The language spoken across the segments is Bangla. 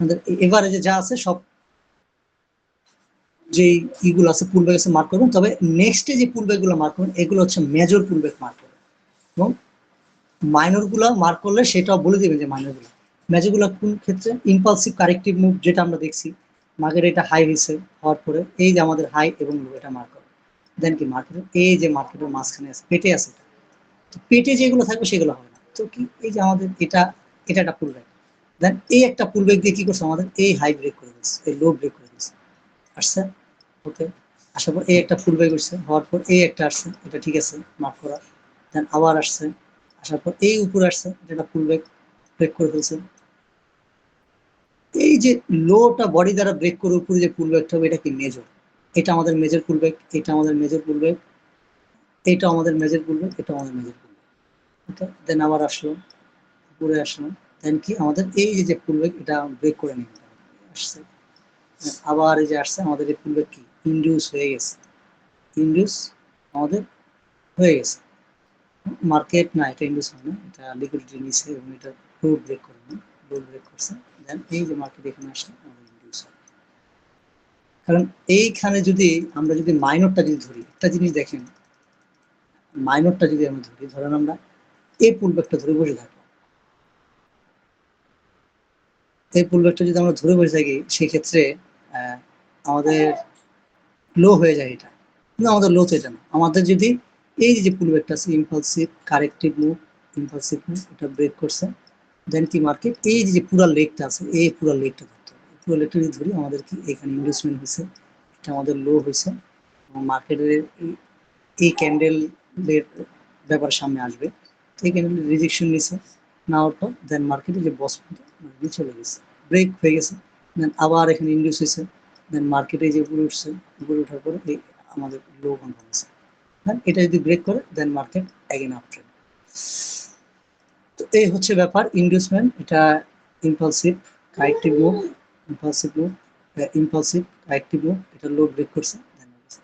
আমাদের এভারেজে যা আছে সব যে ইগুলো আছে পুলব্যাক আছে মার্ক করবেন। তবে নেক্সটে যে পুলব্যাকগুলো মার্ক করবেন, এগুলো হচ্ছে মেজর পুলব্যাক মার্ক করবেন। এবং মাইনরগুলো মার্ক করলে সেটাও বলে দিবেন যে মাইনরগুলো মেজরগুলো কোন ক্ষেত্রে? ইম্পালসিভ কারেক্টিভ মুভ যেটা আমরা দেখছি মার্কেট এটা হাই হয়েছে, হওয়ার পরে এই যে আমাদের হাই এবং লো এটা মার্ক করবে দেন কি মার্কেটের এই যে মার্কেটের মাঝখানে আছে, পেটে আছে তো পেটে যেগুলো থাকবে সেগুলো হবে না। তো কি এই যে আমাদের এটা এটা একটা পুলব্যাক। দেন এই একটা পুলব্যাক দিয়ে কি করছে আমাদের? এই হাই ব্রেক করে দিচ্ছে এই লো ব্রেক করে দিচ্ছে আসছে? ওকে আসার পর এই একটা ফুল ব্যাক হচ্ছে হওয়ার পর এই একটা আসছে, এটা ঠিক আছে মার্ক করা। দেন আবার আসছে, আসার পর এই উপরে আসছে যেটা ফুল ব্যাক ব্রেক করে ফেলছে। এই যে লোটা বডি দ্বারা ব্রেক করে উপরে যে পুল ব্যাকটা হবে, এটা কি মেজর এটা আমাদের মেজর পুল ব্যাক এটা আমাদের মেজর পুল ব্যাক এটা আমাদের মেজর পুল ব্যাক এটা আমাদের মেজর পুল ব্যাক ওকে দেন আবার আসলো, উপরে আসলো। দেন কি আমাদের এই যে যে পুল এটা ব্রেক করে নিয়ে আসছে। আবার এই যে আসছে, আমাদের এই পুলব্যাক কি? ইন্ডিউস হয়ে গেছে। ইন্ডিউস আমাদের হয়ে গেছে। মার্কেট না, এটা ইন্ডিউস হয় না। এটা লিকুইডিটি নিছে এবং এটা লো ব্রেক করে না লো ব্রেক করছে। দেন এই যে মার্কেট এখানে আসছে, আমাদের ইন্ডিউস হয় কারণ এইখানে যদি আমরা যদি মাইনরটা যদি ধরি, একটা জিনিস দেখেন। মাইনরটা যদি আমরা ধরি, ধরেন আমরা এই পুলব্যাকটা ধরে বসে থাকব এই পুলব্যাকটা যদি আমরা ধরে বসে থাকি, সেক্ষেত্রে আমাদের লো হয়ে যায় এটা। কিন্তু আমাদের লো তো এটা না। আমাদের যদি এই যে পুলব্যাকটা আছে impulsive corrective move impulsive move এটা ব্রেক করছে দেন কি মার্কেট এই যে পুরো লেগটা আছে, এই পুরো লেগটা ধরতে হবে। পুরো লেগটা যদি ধরি, আমাদের কি এখানে ইনভেস্টমেন্ট হয়েছে? এটা আমাদের লো হয়েছে। এবং মার্কেটের এই ক্যান্ডেলের ব্যাপার সামনে আসবে। এই ক্যান্ডেল রিজেকশন নিছে নেওয়ার পর দেন মার্কেটে যে বস মার্কেটে চলে গেছে। ব্রেক হয়ে গেছে। দেন আবার এখানে ইন্ডিউস হয়েছে। দেন মার্কেটে যে উপরে উঠছে, উপরে ওঠার পরে এই আমাদের লো কনফার্ম হয়েছে দেন এটা যদি ব্রেক করে then market again up trend তো এই হচ্ছে ব্যাপার ইন্ডিউসমেন্ট এটা impulsive corrective move impulsive move impulsive corrective move এটা লো ব্রেক করছে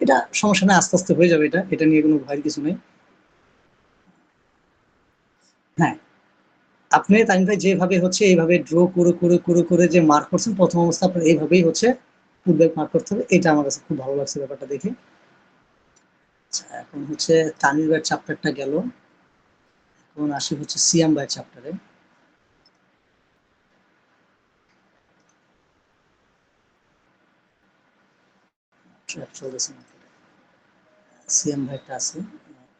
এটা সমস্যা না, আস্তে আস্তে হয়ে যাবে এটা এটা নিয়ে কোনো ভয়ের কিছু নেই। হ্যাঁ। আপনি তাইম ভাই যেভাবে হচ্ছে, এইভাবে ড্র করে করে করে করে যে মার্ক করছেন, প্রথম অবস্থা আপনার এইভাবেই হচ্ছে ফুটব্যাক মার্ক করতে হবে। এটা আমার কাছে খুব ভালো লাগছে ব্যাপারটা দেখে। আচ্ছা এখন হচ্ছে তানির ভাইয়ের চ্যাপ্টারটা গেল। এখন আসি হচ্ছে সিয়াম ভাইয়ের চ্যাপ্টারে সিএম ভাইটা আছে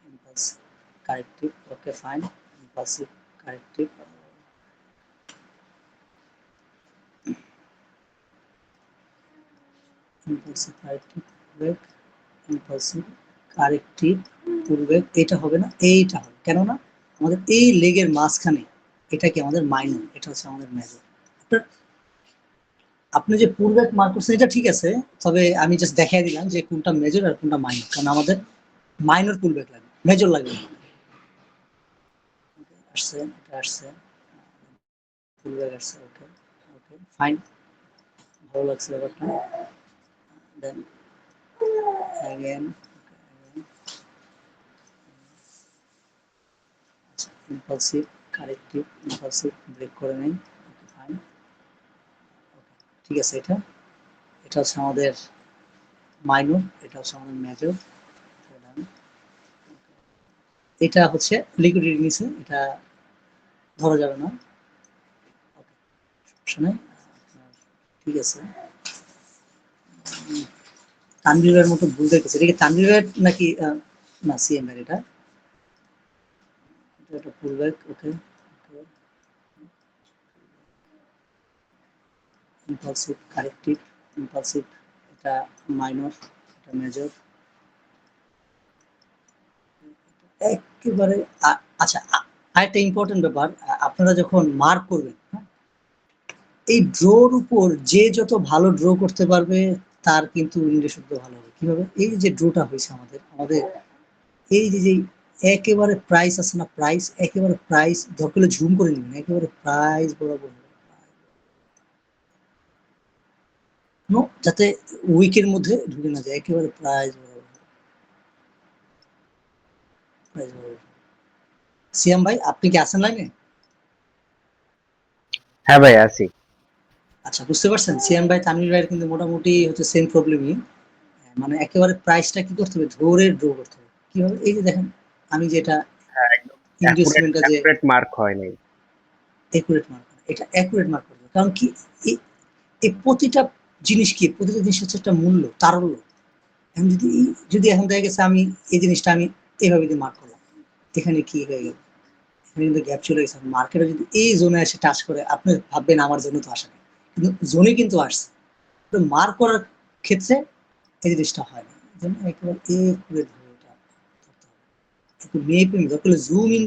impulse corrective okay fine impulsive এই লেগের মাঝখানে এটা কি আমাদের এটা হচ্ছে আমাদের মেজর আপনি যে পুলব্যাক মার্ক করছেন, এটা ঠিক আছে, তবে আমি জাস্ট দেখাই দিলাম যে কোনটা মেজর আর কোনটা মাইনর কারণ আমাদের মাইনর পুলব্যাক লাগবে মেজর লাগবে না। আসছে এটা আসছে পুলব্যাক আসছে ওকে ওকে ফাইন ভালো লাগছে ব্যাপারটা। Then again impulsive corrective impulsive break করে নেই। ওকে ফাইন ঠিক আছে এটা। এটা হচ্ছে আমাদের মাইনর এটা হচ্ছে আমাদের মেজর এটা হচ্ছে লিকুইডিটি নিচে, এটা ধরা যাবে না। ঠিক আছে। উম, তানভীরের মতো ভুল দেখতেছে। এটা কি তানভীরের নাকি না সিএম এর এটা? এটা full back okay impulsive corrective impulsive এটা মাইনর এটা মেজর একেবারে আচ্ছা আরেকটা ইম্পর্টেন্ট ব্যাপার আপনারা যখন মার্ক করবেন হ্যাঁ, এই ড্রোর উপর যে যত ভালো ড্র করতে পারবে তার কিন্তু উইন্ডো শুদ্ধ ভালো হবে। কীভাবে? এই যে ড্রোটা হয়েছে আমাদের আমাদের এই যে যে একেবারে প্রাইস আছে না প্রাইস একেবারে প্রাইস হলে ঝুম করে নেবেন একেবারে প্রাইস বরাবর যাতে উইকের মধ্যে ঢুকে না যায় একেবারে প্রাইস বরাবর হবে। প্রাইস বরাবর সিয়াম ভাই আপনি কি আছেন লাইনে? হ্যাঁ ভাই আছি। আচ্ছা বুঝতে পারছেন সিয়ান ভাই তানভীর ভাইয়ের কিন্তু মোটামুটি হচ্ছে সেম প্রবলেমই মানে একেবারে প্রাইসটা কি করতে হবে? ধরে ড্র করতে হবে। কীভাবে? এই যে দেখেন আমি যেটা হ্যাঁ একদম ইনভেস্টমেন্টটা যে অ্যাকুরেট মার্ক হয় নাই। অ্যাকুরেট মার্ক এটা অ্যাকুরেট মার্ক করবে কারণ কি এই- প্রতিটা জিনিস কি? প্রতিটা জিনিস হচ্ছে একটা মূল্য তারল্য। এখন যদি যদি এখন দেখা গেছে আমি এই জিনিসটা আমি এইভাবে যদি মার্ক করলাম এখানে কি হয়ে গেল? এখানে কিন্তু গ্যাপ চলে গেছে মার্কেটে যদি এই জোনে এসে টাচ করে, আপনি ভাববেন আমার জন্য তো আসে কিন্তু জোনে কিন্তু আসছে। মার্ক করার ক্ষেত্রে এই জিনিসটা হয় না। একেবারে মেপে দরকার জুম ইন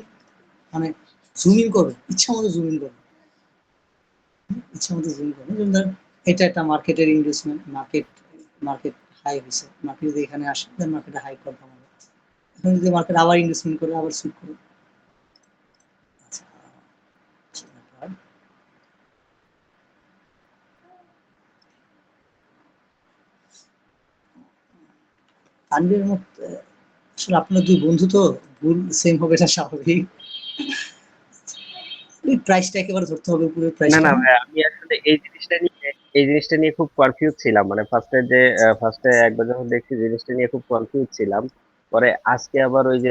মানে জুম ইন করবে ইচ্ছা মতো জুম ইন করবে ইচ্ছা মতো জুম করবে যেমন ধরেন, এটা একটা মার্কেটের ইনভেস্টমেন্ট মার্কেট মার্কেট হাই হয়েছে। মার্কেট যদি এখানে আসে দেন মার্কেটে হাই কনফার্ম হবে। এখন যদি মার্কেট আবার ইনভেস্টমেন্ট করে, আবার সুইট করে আচ্ছা আচ্ছা, ব্যাপার। তানভীরের মত আসলে আপনার দুই বন্ধু তো ভুল সেম হবে এটা স্বাভাবিক। ওই প্রাইসটা একেবারে ধরতে হবে উপরে না না ভাই, আমি আসলে এই জিনিসটা নিয়ে এই জিনিসটা নিয়ে খুব কনফিউজ ছিলাম। মানে ফার্স্টে যে ফার্স্টে একবার যখন দেখছি জিনিসটা নিয়ে খুব কনফিউজ ছিলাম পরে আজকে আবার ওই যে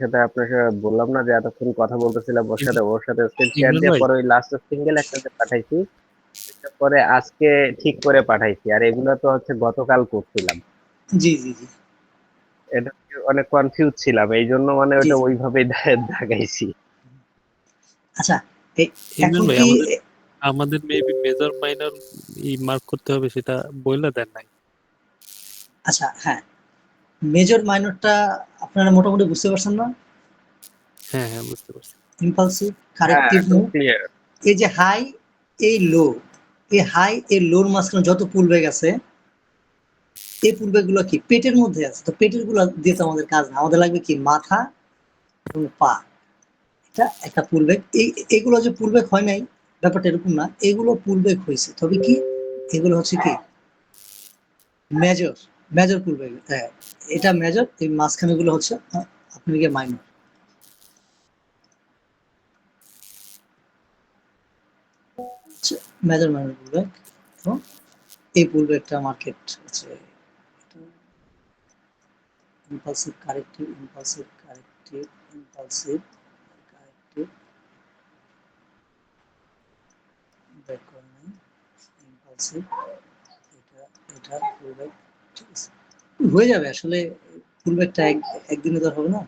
সাথে আপনার সাথে বললাম না যে এতক্ষণ কথা বলতেছিলাম ওর সাথে ওর সাথে স্ক্রিন শেয়ার দিয়ে পরে ওই লাস্ট সিঙ্গেল একটাতে পাঠাইছি। পরে আজকে ঠিক করে পাঠাইছি। আর এগুলো তো হচ্ছে গতকাল করছিলাম। জি জি জি। এটা অনেক কনফিউজ ছিলাম এই জন্য মানে ওটা জি। ওইভাবেই দাগাইছি। আচ্ছা এখন কি আমাদের মেবি মেজর মাইনর ই মার্ক করতে হবে সেটা বইলা দেন নাই। আচ্ছা হ্যাঁ। মেজর মাইনরটা আপনারা মোটামুটি বুঝতে পারছেন না? হ্যাঁ হ্যাঁ বুঝতে পারছি। ইম্পালসিভ হ্যাঁ কারেক্টিভ এই যে হাই এই লো এই হাই এই লোর মাঝখানে যত পুল ব্যাগ আছে এই ব্যাগগুলো কি? পেটের মধ্যে আছে। তো পেটেরগুলো দিয়ে তো আমাদের কাজ না। আমাদের লাগবে কি? মাথা এবং পা। এটা একটা এই, এগুলো যে পূর্বেক হয় নাই, ব্যাপারটা এরকম না। এগুলো পূর্বেক হয়েছে। তবে কি? এগুলো হচ্ছে কি? মেজর। মেজর ব্যাগ হ্যাঁ। এটা মেজর। এই মাঝখানে গুলো হচ্ছে গিয়ে মাইনর মেজর মাইনর ব্যাগ এবং এই পুল ব্যাগটা মার্কেট হচ্ছে। Impulsive corrective, impulsive corrective impulsive corrective. Back করে নেই এটা আছে হয়ে যাবে, আসলে ফুলব্যাকটা এক একদিনে তো হবে না।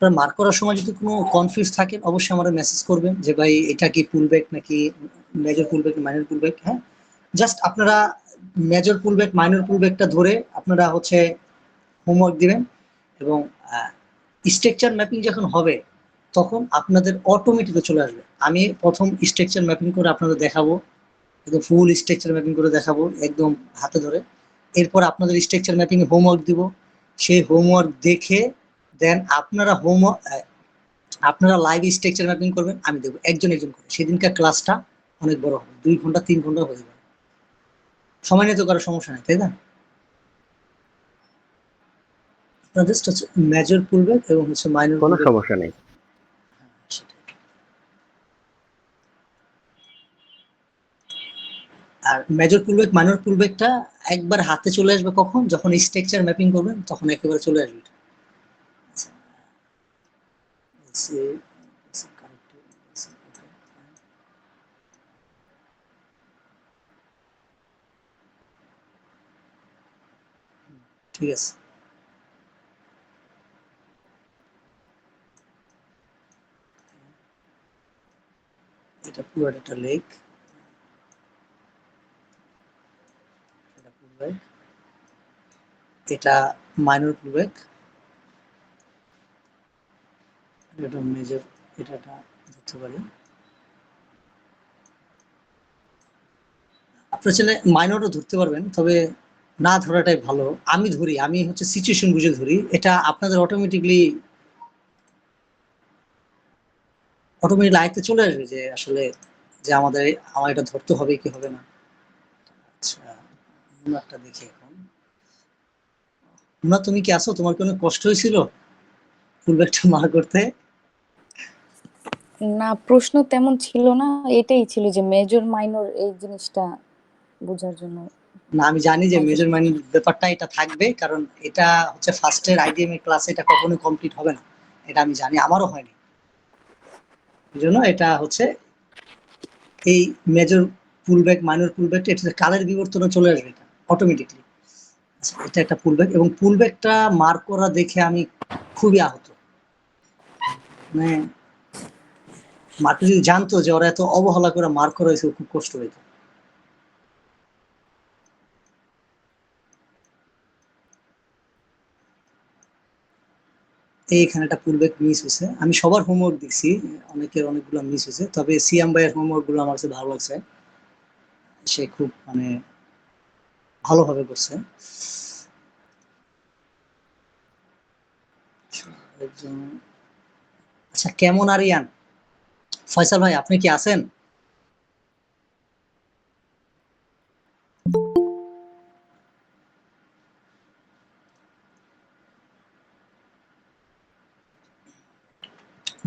আপনার মার্ক করার সময় যদি কোনো কনফিউজ থাকে, অবশ্যই আমাদের মেসেজ করবেন যে, ভাই, এটা কি পুল ব্যাক নাকি major pull back minor pull back হ্যাঁ? জাস্ট আপনারা major pull back minor pull ব্যাকটা ধরে আপনারা হচ্ছে হোমওয়ার্ক দিবেন এবং স্ট্রাকচার ম্যাপিং যখন হবে, তখন আপনাদের অটোমেটিকে চলে আসবে। আমি প্রথম স্ট্রাকচার ম্যাপিং করে আপনাদের দেখাবো, একদম ফুল স্ট্রাকচার ম্যাপিং করে দেখাবো, একদম হাতে ধরে। এরপর আপনাদের স্ট্রাকচার ম্যাপিং হোমওয়ার্ক দিব। সেই হোমওয়ার্ক দেখে দেন আপনারা হোম আপনারা লাইভ স্ট্রাকচার ম্যাপিং করবেন আমি দেবো একজন একজন করে। সেদিনকার ক্লাসটা অনেক বড় হবে দুই ঘণ্টা তিন ঘণ্টা হয়ে যাবে। সময় নিয়ে তো কারও সমস্যা নেই তাই না? হচ্ছে মেজর পুলব্যাক এবং হচ্ছে মাইনর কোনো সমস্যা নেই। আর মেজর পুলব্যাক মাইনর পুলব্যাকটা একবার হাতে চলে আসবে কখন? যখন স্ট্রাকচার ম্যাপিং করবেন তখন একেবারে চলে আসবে। বলছি, বলছি corrective, বলছি, okay, fine. হুম, ঠিক আছে। এটা পুরো একটা লেক এটা মাইনর পুলব্যাক এটা মেজর এটা একটা ধরতে পারি। আপনার ছেলে মাইনরও ধরতে পারবেন, তবে না ধরাটাই ভালো। আমি ধরি, আমি হচ্ছে সিচুয়েশন বুঝে ধরি। এটা আপনাদের অটোমেটিকলি অটোমেটিক আয়ত্তে চলে আসবে যে আসলে যে আমাদের, আমার এটা ধরতে হবে কি হবে না। আচ্ছা দেখি এখন। মুনা তুমি কি আছো? তোমার কোনো কষ্ট হয়েছিল? পুলব্যাকটা মার করতে? না প্রশ্ন তেমন ছিল না এটাই ছিল যে মেজর মাইনর এই জিনিসটা বোঝার জন্য। না আমি জানি যে। মেজর মাইনর ব্যাপারটা এটা থাকবে কারণ এটা হচ্ছে ফার্স্ট ইয়ার আইডিএম এর ক্লাসে এটা কখনো কমপ্লিট হবে না। এটা আমি জানি আমারও হয়নি। এই জন্য এটা হচ্ছে এই মেজর পুলব্যাক মাইনর পুলব্যাকটা এটা কালের বিবর্তনে চলে আসবে এটা অটোমেটিকলি আচ্ছা এটা একটা পুলব্যাক এবং পুলব্যাকটা মার্ক করা দেখে আমি খুবই আহত। মানে মার্কে যদি জানতো যে ওরা এত অবহেলা করে মার্ক করা হয়েছে খুব কষ্ট হইতো। এইখানে একটা পুলব্যাক মিস হয়েছে। আমি সবার হোমওয়ার্ক দেখছি, অনেকের অনেকগুলো মিস হয়েছে, তবে সিয়াম ভাইয়ের হোমওয়ার্কগুলো আমার কাছে ভালো লাগছে। সে খুব মানে ভালোভাবে করছে। আচ্ছা কেমন আরিয়ান? ফয়সাল ভাই, আপনি কি আছেন?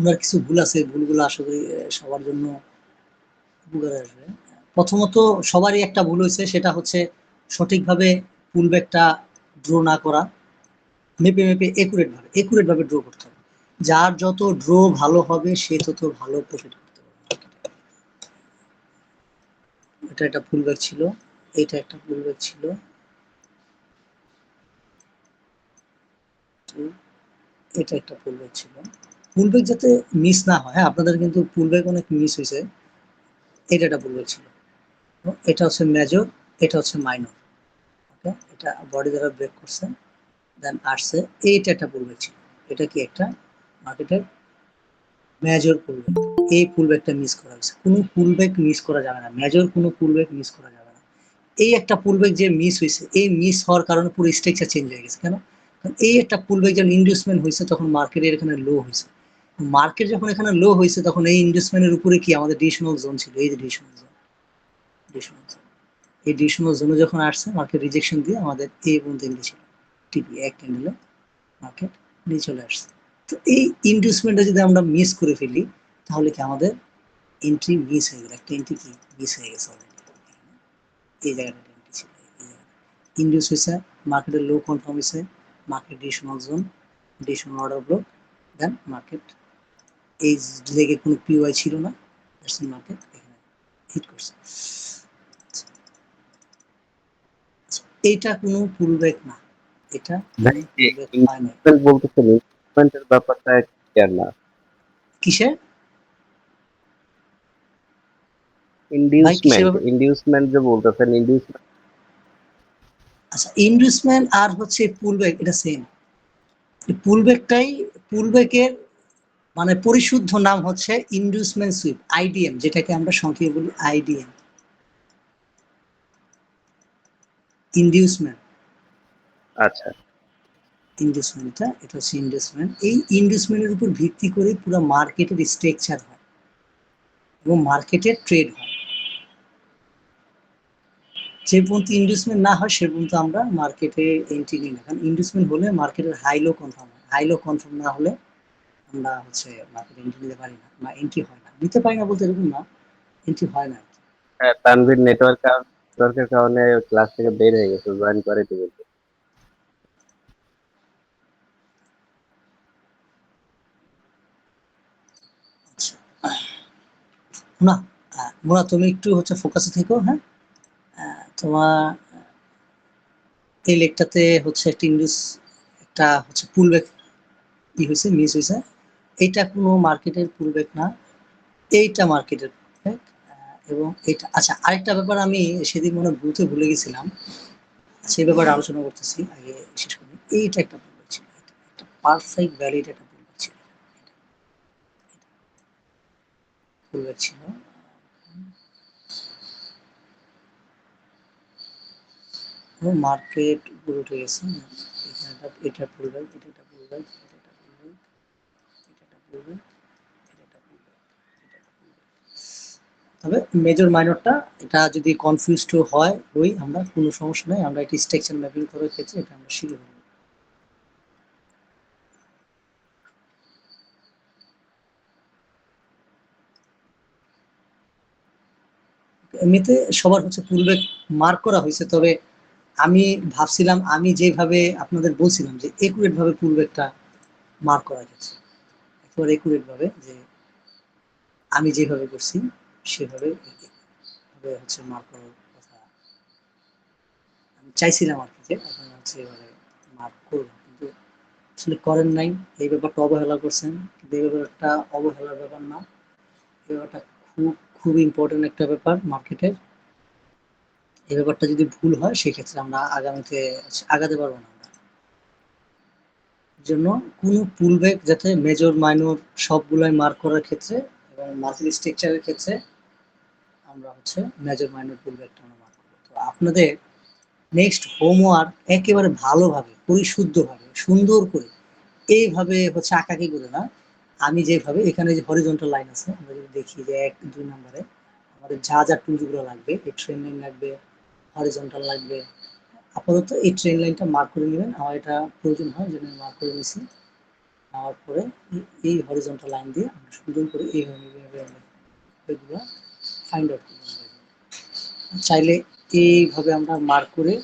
ওনার কিছু ভুল আছে, ভুলগুলো আশা করি সবার জন্য উপকারে আসবে। প্রথমত, সবারই একটা ভুল হয়েছে, সেটা হচ্ছে সঠিকভাবে পুল পুলব্যাকটা ড্র না করা। মেপে মেপে একুরেট ভাবে একুরেট ভাবে ড্র করতে হবে। যার যত ড্র ভালো হবে সে তত ভালো প্রফিট করতে এটা একটা পুলব্যাক ছিল এটা একটা পুলব্যাক ছিল। এটা একটা পুলব্যাক ছিল। পুলব্যাক যাতে মিস না হয় হ্যাঁ, আপনাদের কিন্তু পুলব্যাক অনেক মিস হয়েছে। এটা একটা পুলব্যাক ছিল। এটা হচ্ছে মেজর এটা হচ্ছে মাইনর ওকে এটা বডি দ্বারা ব্রেক করছে দেন আসছে এইটা একটা পুলব্যাক ছিল। এটা কি একটা মার্কেটের মেজর পুলব্যাক এই পুলব্যাকটা মিস করা হয়েছে। কোনো পুলব্যাক মিস করা যাবে না। মেজর কোনো পুলব্যাক মিস করা যাবে না। এই একটা পুলব্যাক যে মিস হয়েছে, এই মিস হওয়ার কারণে পুরো স্ট্রাকচার চেঞ্জ হয়ে গেছে। কেন? কারণ এই একটা পুলব্যাক যখন ইনভেস্টমেন্ট হয়েছে, তখন মার্কেটের এখানে লো হয়েছে। মার্কেট যখন এখানে লো হয়েছে, তখন এই ইনভেস্টমেন্টের উপরে কি আমাদের ডিশনাল জোন ছিল? এই যে ডিশনাল জোন ডিশনাল জোন এই ডিশনাল জোনে যখন আসছে মার্কেট রিজেকশন দিয়ে আমাদের এই পর্যন্ত ছিল? টিপি এক ক্যান্ডেলে মার্কেট নিয়ে চলে আসছে। তো এই ইনভেস্টমেন্টটা যদি আমরা মিস করে ফেলি তাহলে কি আমাদের এন্ট্রি মিস হয়ে গেল? একটা এন্ট্রি কি মিস হয়ে গেছে এই জায়গাটা এন্ট্রি ছিল ইন্ডিউস হয়েছে মার্কেটের লো কনফার্ম হয়েছে market decisional zone decisional order block then market এই লেগে কোনো পিওয়াই ছিল না মার্কেট এখানে হিট করছে। এইটা কোনো পুলব্যাক না এটা ভাই, ইনভেস্টমেন্টের ব্যাপারটা ক্লিয়ার না। কিসের ইন্ডিউসমেন্ট? ইন্ডিউসমেন্ট যে বলতেছেন ইন্ডিউসমেন্ট আচ্ছা ইনভেস্টমেন্ট আর হচ্ছে পুলব্যাক এটা সেম পুলব্যাকটাই পুলব্যাকের মানে পরিশুদ্ধ নাম হচ্ছে ইনভেস্টমেন্ট সুইপ আইডিএম যেটাকে আমরা সংক্ষেপে বলি আইডিএম ইনডিউসমেন্ট আচ্ছা। ইনভেস্টমেন্টটা এটা হচ্ছে ইনভেস্টমেন্ট এই ইনভেস্টমেন্টের উপর ভিত্তি করে পুরো মার্কেটের স্ট্রাকচার হয় এবং মার্কেটের ট্রেড হয়। যে পর্যন্ত ইনভেস্টমেন্ট না হয় সে পর্যন্ত আমরা মার্কেটে এন্ট্রি নিই না। কারণ ইনভেস্টমেন্ট হলে মার্কেটের হাই লো কনফার্ম হয়। হাই লো কনফার্ম না হলে আমরা হচ্ছে মার্কেটে এন্ট্রি নিতে পারি না বা এন্ট্রি হয় না। নিতে পারি না বলতে এরকম না এন্ট্রি হয় না হ্যাঁ, তানভীর নেটওয়ার্ক নেটওয়ার্কের কারণে ক্লাস থেকে বের হয়ে গেছে জয়েন করে তো বলতে আচ্ছা না মোনা তুমি একটু হচ্ছে ফোকাসে থেকো হ্যাঁ? তোমার এই লেকটাতে হচ্ছে একটা ইংলিশ একটা হচ্ছে পুলব্যাক ই হয়েছে মিস হয়েছে এইটা কোনো মার্কেটের পুলব্যাক না, এইটা মার্কেটের এবং এটা আচ্ছা আরেকটা ব্যাপার আমি সেদিন মনে বুঝতে ভুলে গেছিলাম। সেই ব্যাপারে আলোচনা করতেছি, আগে শেষ করি। এইটা একটা পুলব্যাক ছিল পারফেক্ট ভ্যালিড একটা পুলব্যাক ছিল মার্কেট উপরে উঠে গেছে। এটা এটা। তবে মেজর মাইনরটা এটা যদি কনফিউজড হয় ওই আমরা কোনো সমস্যা নেই। আমরা এটা স্ট্রাকচার ম্যাপিং করার ক্ষেত্রে এটা আমরা শিখে এমনিতে সবার হচ্ছে পুলব্যাক মার্ক করা হয়েছে, তবে আমি ভাবছিলাম, আমি যেভাবে আপনাদের বলছিলাম যে একুরেট ভাবে পুলব্যাকটা মার্ক করা গেছে একেবারে একুরেট ভাবে যে আমি যেভাবে করছি, সেভাবে হচ্ছে মার্ক করার কথা আমি চাইছিলাম আর কি যে আপনারা হচ্ছে এভাবে মার্ক করবেন কিন্তু আসলে করেন নাই, এই ব্যাপারটা অবহেলা করছেন, কিন্তু এই ব্যাপারটা অবহেলার ব্যাপার না, এই ব্যাপারটা খুব খুব ইম্পর্টেন্ট একটা ব্যাপার মার্কেটের এই ব্যাপারটা যদি ভুল হয়, সেক্ষেত্রে আমরা আগামীতে আগাতে পারব না জন্য কোনো পুলব্যাক যাতে মেজর মাইনর সবগুলোই মার্ক করার ক্ষেত্রে এবং মার্কেট স্ট্রাকচারের ক্ষেত্রে আমরা হচ্ছে মেজর মাইনর পুলব্যাকটা আমরা মার্ক করব। তো আপনাদের নেক্সট হোমওয়ার্ক একেবারে ভালোভাবে, পরিশুদ্ধভাবে, সুন্দর করে, এইভাবে হচ্ছে আঁকাকি করে না আমি যেভাবে, এখানে যে হরিজন্টাল লাইন আছে, আমরা যদি দেখি যে এক, দুই নম্বরে, আমাদের যা যা টুলসগুলো লাগবে, এই ট্রেন লাইন লাগবে হরিজন্টাল লাগবে, আপাতত এই ট্রেন লাইনটা মার্ক করে নেবেন। আমার এটা প্রয়োজন হয়, যেন মার্ক করে নিছি। নেওয়ার পরে এই- হরিজন্টাল লাইন দিয়ে আমরা সুন্দর করে এইভাবে এগুলো ফাইন্ড আউট করব চাইলে এইভাবে আমরা মার্ক করে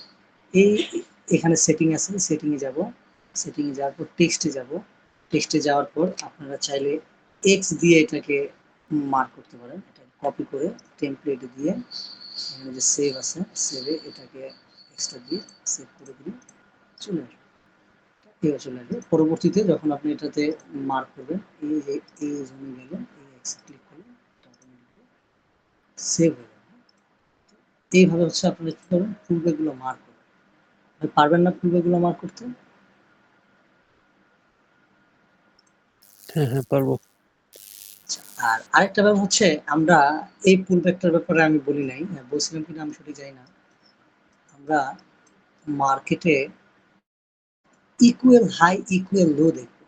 এই, এখানে সেটিং আছে সেটিংয়ে যাব। সেটিংয়ে যাওয়ার পর টেক্সটে যাব। টেক্সটে যাওয়ার পর আপনারা চাইলে এক্স দিয়ে এটাকে মার্ক করতে পারেন। এটা কপি করে টেমপ্লেট দিয়ে এখানে যে সেভ আছে সেভে এটাকে এক্সট্রা দিয়ে সেভ করে দিলে চলে আসবে। এবার চলে আসবে। পরবর্তীতে যখন আপনি এটাতে মার্ক করবেন, এই যে, এই জোনে গেলেন, এই এক্স ক্লিক করলেন সেভ হয়ে যাবে এইভাবে হচ্ছে আপনারা কি করবেন? পূর্বেগুলো মার্ক করবেন। পারবেন না পূর্বেগুলো মার্ক করতে? হ্যাঁ হ্যাঁ পারব। আর আরেকটা ব্যাপার হচ্ছে আমরা এই পুল ব্যাকটার ব্যাপারে আমি বলি নাই। হ্যাঁ, বলছিলাম কিনা আমি সঠিক জানি না। আমরা মার্কেটে ইকুয়াল হাই ইকুয়াল লো দেখব।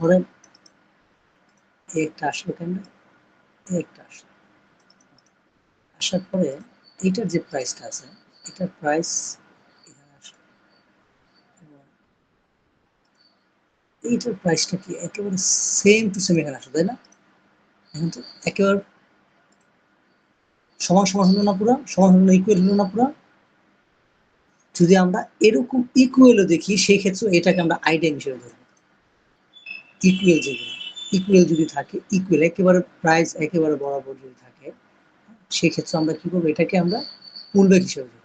ধরেন একটা আসলো কেন? একটা আসলো। আসার পরে এটার যে প্রাইসটা আছে এটার প্রাইস এখানে আসলো এবং এইটার প্রাইসটা কি একেবারে সেম টু সেম এখানে আসলো তাই না? এখন তো একেবারে সমান সমান হলো না পুরা, সমান হলো না ইকুয়াল হলো না পুরা। যদি আমরা এরকম ইকুয়ালও দেখি, সেই ক্ষেত্রে এটাকে আমরা আইডিয়া হিসেবে ধরবো। ইকুয়াল যেগুলো ইকুয়াল যদি থাকে ইকুয়াল একেবারে প্রাইস একেবারে বরাবর যদি থাকে, সেই ক্ষেত্রে আমরা কি করব? এটাকে আমরা পুলব্যাক হিসেবে ধরবো।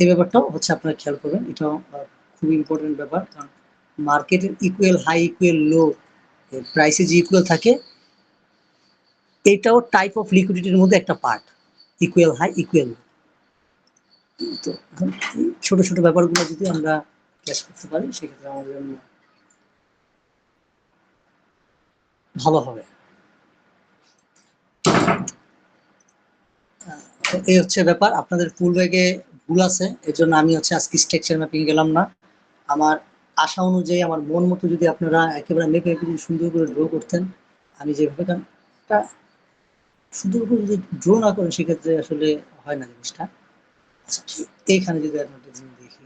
এই ব্যাপারটাও হচ্ছে আপনারা খেয়াল করবেন, এটাও খুব ইম্পর্টেন্ট ব্যাপার। কারণ মার্কেটের ইকুয়াল হাই ইকুয়াল লো প্রাইসে যে ইকুয়াল থাকে, এটাও টাইপ অফ লিকুইডিটির মধ্যে একটা পার্ট ইকুয়াল হাই ইকুয়াল তো ছোট ছোট ব্যাপারগুলো যদি আমরা ক্যাশ করতে পারি, সেক্ষেত্রে আমাদের জন্য ভালো হবে। এই হচ্ছে ব্যাপার। আপনাদের ফুল ব্যাগে ভুল আছে এর জন্য আমি হচ্ছে আজকে স্ট্রাকচার ম্যাপিং গেলাম না। আমার আশা অনুযায়ী, আমার মন মতো যদি আপনারা একেবারে মেপে যদি সুন্দর করে ড্র করতেন, আমি যেভাবে কারণ এটা সুন্দর করে যদি ড্র না করেন, সেক্ষেত্রে আসলে হয় না জিনিসটা। আচ্ছা এইখানে যদি জিনিস দেখি।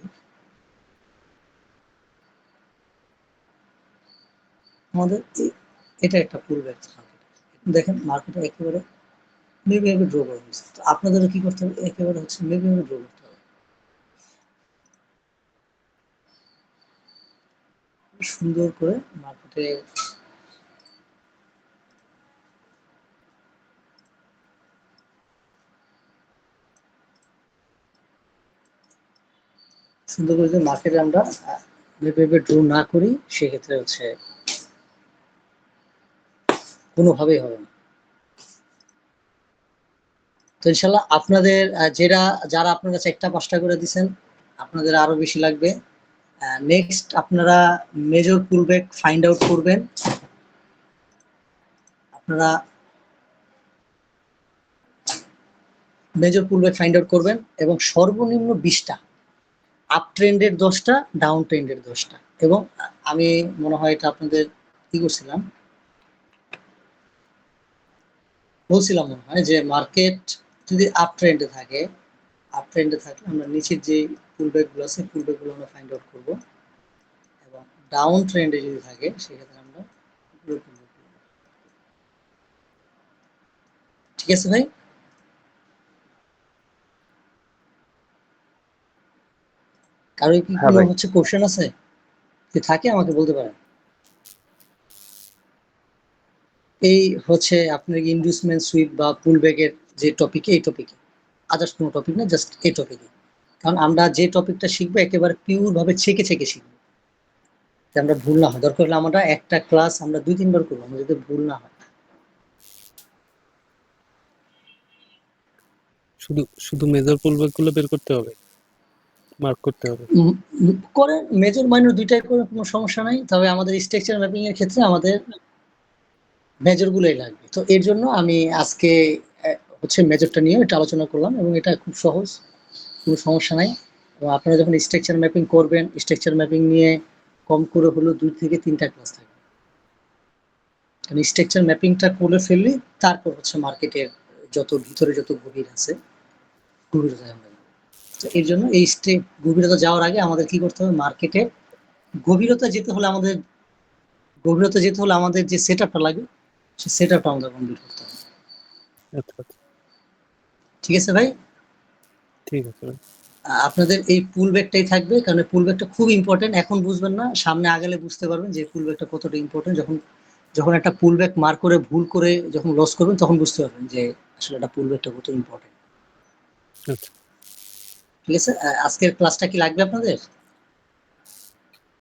আমাদের এটা একটা ফুল ব্যাগ দেখেন মার্কেটে একেবারে মেপে ড্র করা হয়েছে। আপনাদেরও কি করতে হবে? একেবারে হচ্ছে মেপে ড্র করতে হবে সুন্দর করে মার্কেটে সুন্দর করে যদি মার্কেটে আমরা মেপে ড্র না করি, সেক্ষেত্রে হচ্ছে কোনোভাবেই হবে না। তো ইনশাল্লাহ আপনাদের যেটা যারা আপনার কাছে একটা পাঁচটা করে দিছেন, আপনাদের আরও বেশি লাগবে। নেক্সট আপনারা মেজর পুলব্যাক ফাইন্ড আউট করবেন। আপনারা মেজর পুলব্যাক ফাইন্ড আউট করবেন এবং সর্বনিম্ন বিশটা আপ ট্রেন্ডের দশটা ডাউন ট্রেন্ডের দশটা। এবং আমি মনে হয় এটা আপনাদের কি করছিলাম? বলছিলাম মনে হয় যে মার্কেট যদি আপ ট্রেন্ডে থাকে আপ ট্রেন্ডে থাকলে আমরা নিচের যে পুলব্যাকগুলো আছে পুলব্যাকগুলো আমরা ফাইন্ড আউট করব। এবং ডাউন ট্রেন্ডে যদি থাকে সেক্ষেত্রে আমরা। ঠিক আছে ভাই? কারও কি হ্যাঁ কোনো হচ্ছে কোশ্চেন আছে? যদি থাকে আমাকে বলতে পারেন? এই হচ্ছে আপনার ইন্ডুসমেন্ট সুইপ বা পুল ব্যাগের যে টপিকে এই টপিকে আদার্স কোনো টপিক না জাস্ট এই টপিকে কারণ আমরা যে টপিকটা শিখব একেবারে পিওর ভাবে ছেকে ছেকে শিখব। যাতে আমরা ভুল না হয়। দরকার হলে আমরা একটা ক্লাস আমরা দুই তিনবার করব আমরা যদি ভুল না হয়। শুধু শুধু মেজর পুলব্যাকগুলো বের করতে হবে? মার্ক করতে হবে? করে মেজর মাইনর দুইটাই করে কোনো সমস্যা নাই। তবে আমাদের স্ট্রাকচার ম্যাপিং এর ক্ষেত্রে আমাদের মেজর গুলোই লাগবে। তো এর জন্য আমি আজকে হচ্ছে মেজরটা নিয়ে এটা আলোচনা করলাম এবং এটা খুব সহজ, কোনো সমস্যা নাই। এবং আপনারা যখন স্ট্রাকচার ম্যাপিং করবেন স্ট্রাকচার ম্যাপিং নিয়ে কম করে হলেও দুই থেকে তিনটা ক্লাস থাকবে। কারণ স্ট্রাকচার ম্যাপিংটা করে ফেললে তারপর হচ্ছে মার্কেটের যত ভিতরে যত গভীর আছে গভীরতায় আমরা তো এর জন্য এই স্টেপ গভীরতা যাওয়ার আগে আমাদের কি করতে হবে? মার্কেটে গভীরতা যেতে হলে আমাদের, গভীরতা যেতে হলে আমাদের যে সেট আপটা লাগে, সে সেট আপটা আমাদের কমপ্লিট করতে হবে। আচ্ছা আচ্ছা। ঠিক আছে ভাই? ঠিক আছে আপনাদের এই পুল ব্যাগটাই থাকবে কারণ পুল ব্যাগটা খুব ইম্পর্টেন্ট এখন বুঝবেন না সামনে আগালে বুঝতে পারবেন যে পুল ব্যাগটা কতটা ইম্পর্টেন্ট যখন যখন একটা পুল ব্যাগ মার করে ভুল করে যখন লস করবেন তখন বুঝতে পারবেন যে আসলে একটা পুল ব্যাগটা কত ইম্পর্টেন্ট আচ্ছা। ঠিক আছে? আজকের ক্লাসটা কি লাগবে আপনাদের?